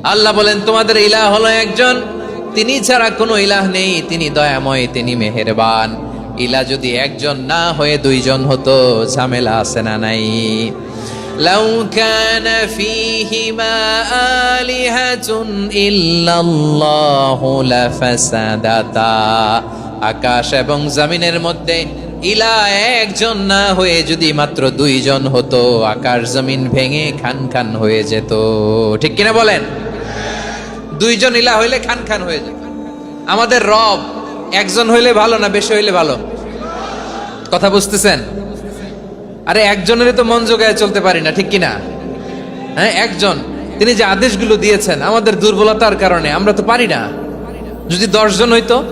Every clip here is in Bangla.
আল্লাহ বলেন তোমাদের ইলাহ হলো একজন তিনি ছাড়া কোনো ইলাহ নেই তিনি দয়াময় তিনি মেহেরবান ইলা যদি একজন না হয়ে দুইজন হতো ঝামেলা আছে না নাই لو كان فيهما آلهة إلا الله لفسدتا আকাশ এবং জমিনের মধ্যে ইলা একজন না হয়ে যদি মাত্র দুইজন হতো আকাশ জমিন ভেঙে খান খান হয়ে যেত। ঠিক কিনা বলেন? দুইজন ইলা হইলে খান খান হয়ে যেত। আমাদের রব একজন হইলে ভালো না বেশি হইলে ভালো? কথা বুঝতেছেন? আরে একজনেরই তো মন জোগায় চলতে পারি না, ঠিক কিনা? হ্যাঁ একজন। তিনি যে আদেশগুলো দিয়েছেন, আমাদের দুর্বলতার কারণে, আমরা তো পারি না। যদি দশজন হইতো,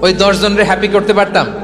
ওই দশ জনের হ্যাপি করতে পারতাম?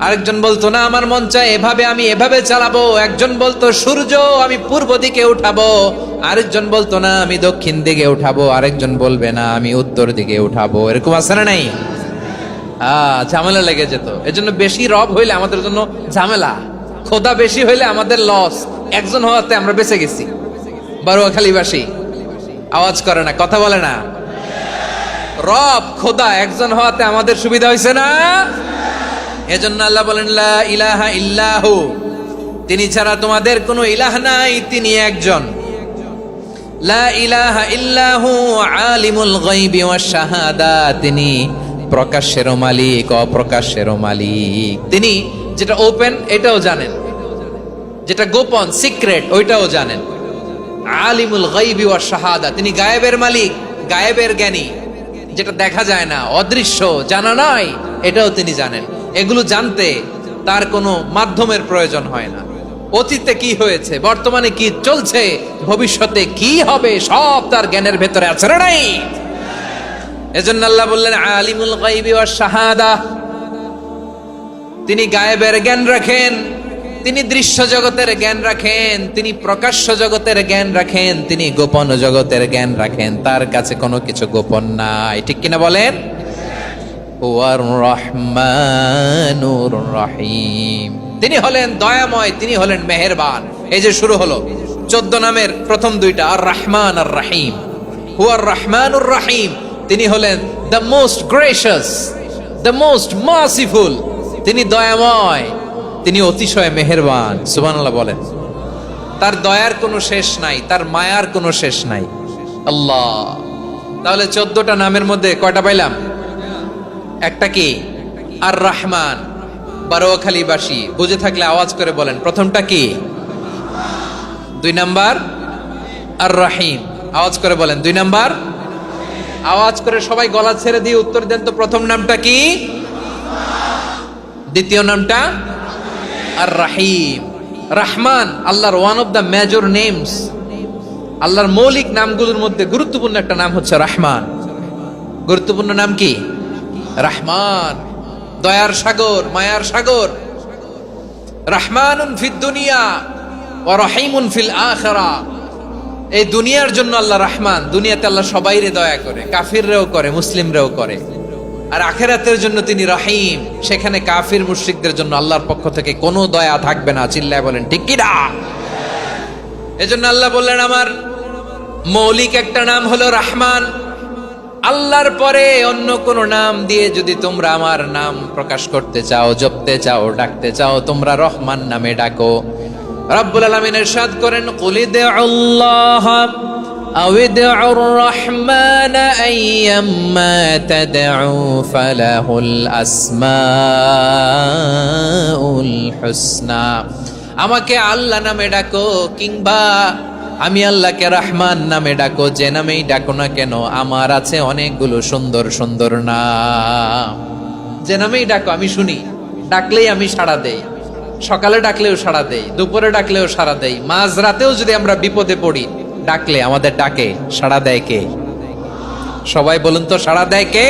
আরেকজন বলতো, না, আমার মন চায় এভাবে আমি এভাবে চালাবো। একজন বলতো, সূর্য, আমি পূর্ব দিকে উঠাবো। আরেকজন বলতো, না, আমি দক্ষিণ দিকে উঠাবো। আরেকজন বলবে, না, আমি উত্তর দিকে উঠাবো। এরকম আছে না নাই? ঝামেলা লেগে যেত। এজন্য বেশি রব হইলে আমাদের জন্য ঝামেলা। খোদা বেশি হইলে আমাদের লস। একজন হওয়াতে আমরা বেঁচে গেছি। বারোয়াখালীবাসী, আওয়াজ করে না, কথা বলে না। রব, খোদা, একজন হওয়াতে আমাদের সুবিধা হয়েছে না? এজন্য আল্লাহ বলেন, লা ইলাহা ইল্লাহু। তিনি ছাড়া তোমাদের কোনো ইলাহ নাই, তিনি একজন। লা ইলাহা ইল্লাহু আলিমুল গায়বি ওয়াশ শাহাদা। তিনি প্রকাশ্যেরও মালিক অপ্রকাশ্যেরও মালিক। তিনি যেটা ওপেন এটাও জানেন। যেটা গোপন সিক্রেট ওইটাও জানেন। আলিমুল গাইবি ওয়াশ শাহাদা। তিনি গায়েবের মালিক, গায়েবের জ্ঞানী। যেটা দেখা যায় না, অদৃশ্য, জানা নাই, এটাও তিনি জানেন। এগুলো জানতে তার কোনো মাধ্যমের প্রয়োজন হয় না। অতীতে কি হয়েছে, বর্তমানে কি চলছে, ভবিষ্যতে কি হবে, সব তার জ্ঞানের ভেতরে আছে না নাই? এজন্য আল্লাহ বললেন, আলিমুল গাইবি ওয়াশ শাহাদা। তিনি গায়েবের জ্ঞান রাখেন, তিনি দৃশ্য জগতের জ্ঞান রাখেন, তিনি প্রকাশ্য জগতের জ্ঞান রাখেন, তিনি গোপন জগতের জ্ঞান রাখেন। তার কাছে কোনো কিছু গোপন নাই। ঠিক কিনা বলেন? তিনি হলেন দয়াময়, তিনি হলেন মেহেরবান। এই যে শুরু হলো, চোদ্দ নামের প্রথম দুইটা আর রহমান আর রাহিম হুয়ার রহমানুর রাহিম তিনি হলেন the most gracious the most merciful তিনি দয়াময়, তিনি অতিশয় মেহেরবান, সুবহানাল্লাহ বলেন। তার দয়ার কোনো শেষ নাই, তার মায়ার কোনো শেষ নাই। আল্লাহ। তাহলে চোদ্দটা নামের মধ্যে কয়টা পাইলাম? একটা কি? আর রহমান বারোয়াখালীবাসী, বুঝে থাকলে আওয়াজ করে বলেন। প্রথমটা কি? দুই নাম্বার? আর রাহিম আওয়াজ করে বলেন। দুই নাম্বার? আওয়াজ করে সবাই গলা ছেড়ে দিয়ে উত্তর দেন তো প্রথম নামটা কি? দ্বিতীয় নামটা? আর রাহিম রাহমান, আল্লাহর one of the major names আল্লাহর মৌলিক নামগুলোর মধ্যে গুরুত্বপূর্ণ একটা নাম হচ্ছে রাহমান। গুরুত্বপূর্ণ নাম কি? রহমান, দয়ার সাগর, মায়ার সাগর। রহমানুন ফিদ দুনিয়া ও রহিমুন ফিল আখরা। এই দুনিয়ার জন্য আল্লাহ রহমান, দুনিয়াতে আল্লাহ সবাইরে দয়া করে, কাফিররেও করে, মুসলিমরেও করে। আর আখেরাতের জন্য তিনি রহিম, সেখানে কাফির মুশরিকদের জন্য আল্লাহর পক্ষ থেকে কোনো দয়া থাকবে না, চিল্লায় বলেন, ঠিক কি না? এজন্য আল্লাহ বললেন, আমার মৌলিক একটা নাম হলো রহমান। আল্লাহর পরে অন্য কোন নাম দিয়ে যদি তোমরা আমার নাম প্রকাশ করতে চাও জপতে চাও ডাকতে চাও তোমরা রহমান নামে ডাকো রব্বুল আলামিন ইরশাদ করেন কুলিদ আল্লাহ أو ادعوا الرحمن أيما تدعوا فله الأسماء الحسنى আমাকে আল্লাহ নামে ডাকো কিংবা আমি আল্লাহকে রহমান নামে ডাকো, যে নামেই ডাকো না কেন, আমার আছে অনেকগুলো সুন্দর সুন্দর নাম। যে নামেই ডাকো, আমি শুনি। ডাকলেই আমি সাড়া দেই। সকালে ডাকলেও সাড়া দেই, দুপুরে ডাকলেও সাড়া দেই মাঝ রাতেও যদি আমরা বিপদে পড়ি, ডাকলে আমাদের ডাকে, সাড়া দেয় কে? সবাই বলুন তো, সাড়া দেয় কে?